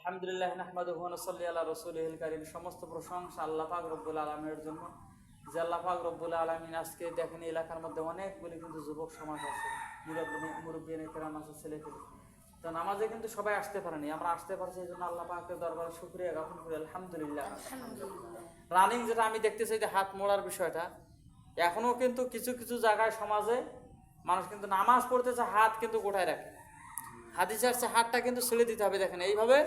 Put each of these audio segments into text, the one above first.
আলহামদুলিল্লাহ নাহমাদুহু ওয়া নুসাল্লি আলা রাসূলিহিল কারীম। সমস্ত প্রশংসা আল্লাহ পাক রব্বুল আলামিনের জন্য। যে আল্লাহ পাক রব্বুল আলামিন আজকে দেখেন এলাকার মধ্যে অনেকগুলি কিন্তু যুবক সমাজ আছে। মুরব্বী মুরব্বী আছে ছেলে পেলে তো নামাজে কিন্তু সবাই আসতে পারেনি আমরা আসতে পারছি এই জন্য আল্লাহ পাকের দরবারে শুকরিয়া জ্ঞাপন করি। আলহামদুলিল্লাহ। রানিং যেটা আমি দেখতে চাই যে হাত মোড়ার বিষয়টা এখনও কিন্তু কিছু কিছু জায়গায় সমাজে মানুষ কিন্তু নামাজ পড়তেছে হাত কিন্তু গোটায় রাখে। হাদিসে আসছে হাতটা কিন্তু ছেড়ে দিতে হবে, দেখেন, এইভাবে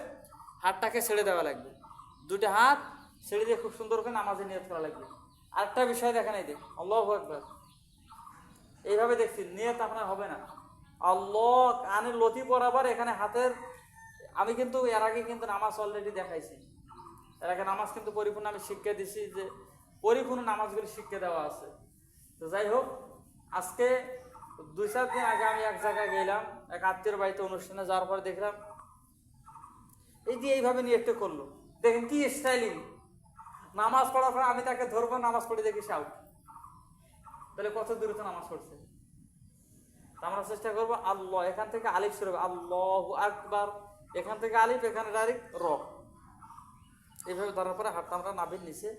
হাতটাকে ছেড়ে দেওয়া লাগবে। দুটো হাত ছেড়ে দিয়ে খুব সুন্দর করে নামাজে নিয়ত করা লাগবে। আরেকটা বিষয় দেখেন, এই দেখ আল্লাহ একবার এইভাবে দেখছি, নিয়ত আপনার হবে না। আল্লাহ কানের লতি বরাবর এখানে হাতের, আমি কিন্তু এর আগে কিন্তু নামাজ অলরেডি দেখাইছি। এর আগে নামাজ কিন্তু পরিপূর্ণ আমি শিক্ষা দিছি যে, পরিপূর্ণ নামাজগুলি শিক্ষা দেওয়া আছে। তো যাই হোক, আজকে দুই চার দিন আগে আমি এক জায়গায় গেলাম। এক আত্মীয় বাড়িতে অনুষ্ঠানে যাওয়ার পরে দেখলাম, এই যে এইভাবে নিয়ে একটু করল। দেখেন কি স্টাইলিং। নামাজ পড়ার পর আমি তাকে ধরবো, নামাজ পড়ে দেখি সাউ তাহলে কত দূরে তো নামাজ পড়ছে? আমরা চেষ্টা করব, আল্লাহ, এখান থেকে আলিফ শুরু আল্লাহ আকবার। এখান থেকে আলিফ, এখানে ডাইরেক্ট র এইভাবে ধরার পরে হাতটা আমরা নাভির নিচে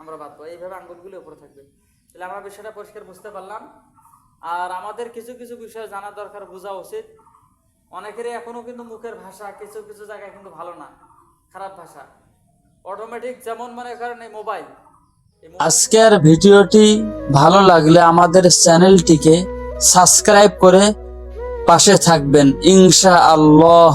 আমরা বাঁধবো। এইভাবে আঙ্গুলগুলি উপরে থাকবে। তাহলে আমরা বিষয়টা পরিষ্কার বুঝতে পারলাম। আর আমাদের কিছু কিছু বিষয় জানা দরকার, বোঝা উচিত। অনেকেরই এখনও কিন্তু মুখের ভাষা কিছু কিছু জায়গায় কিন্তু ভালো না, খারাপ ভাষা। অটোমেটিক যেমন মনে করেন এই মোবাইল আজকের ভিডিওটি ভালো লাগলে আমাদের চ্যানেলটিকে সাবস্ক্রাইব করে পাশে থাকবেন। ইনশা আল্লাহ